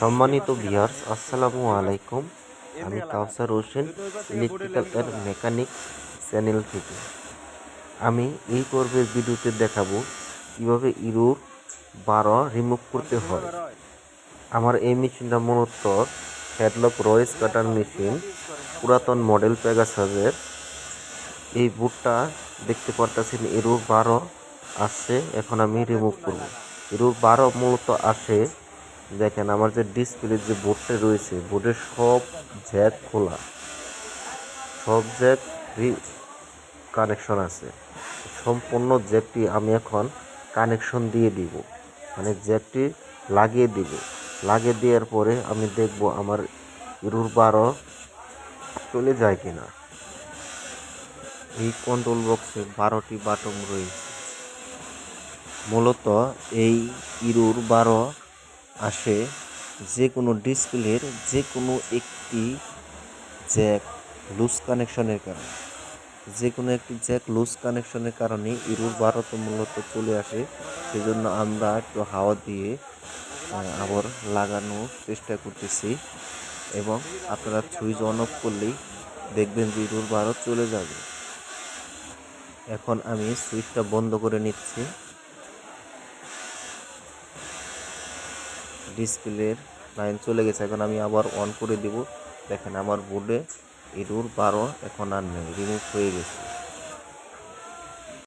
সম্মানিত ভিউয়ার্স আসসালামু আলাইকুম। আমি Kawsar Hossain electrical and mechanic channel থেকে। আমি এই পর্বের ভিডিওতে দেখাবো কীভাবে ইরুর বারো রিমুভ করতে হয়। আমার এই মেশিনটা মূলত হেডলক রয়েস কাটার মেশিন পুরাতন মডেল পেগাসাসের এই বুটটা দেখতে পারতেছেন ইরুর বারো আসছে, এখন আমি রিমুভ করব। ইরুর বারো মূলত আসে দেখেন, আমার যে ডিসপ্লে যে বোর্ডটা রয়েছে বোর্ডের সব জ্যাক খোলা। সব জ্যাক ফ্রি কানেকশন আছে। সম্পূর্ণ জ্যাকটি আমি এখন কানেকশন দিয়ে দিব। মানে জ্যাকটি লাগিয়ে দিব। লাগিয়ে দেওয়ার পরে আমি দেখব আমার ইরুর বারো চলে যায় কিনা। এই কন্ট্রোল বক্সে বারোটি বাটন রয়েছে। মূলত এই ইরুর বারো আসে যে কোনো ডিসপ্লের যে কোনো একটি জ্যাক লুজ কানেকশনের কারণে। যে কোনো একটি জ্যাক লুজ কানেকশনের কারণে ইরুর বারোতে মূলত চলে আসে। সেজন্য আমরা একটু হাওয়া দিয়ে আবার লাগানোর চেষ্টা করতেছি এবং আপনারা সুইচ অন অফ করলেই দেখবেন যে ইরুর বারো চলে যাবে। এখন আমি সুইচটা বন্ধ করে নিচ্ছি। ডিসপ্লের লাইন চলে গেছে। এখন আমি আবার অন করে দেব। দেখেন আমার বোর্ডে ইরুর বারো এখন আর নেই রিমুভ হয়ে গেছে।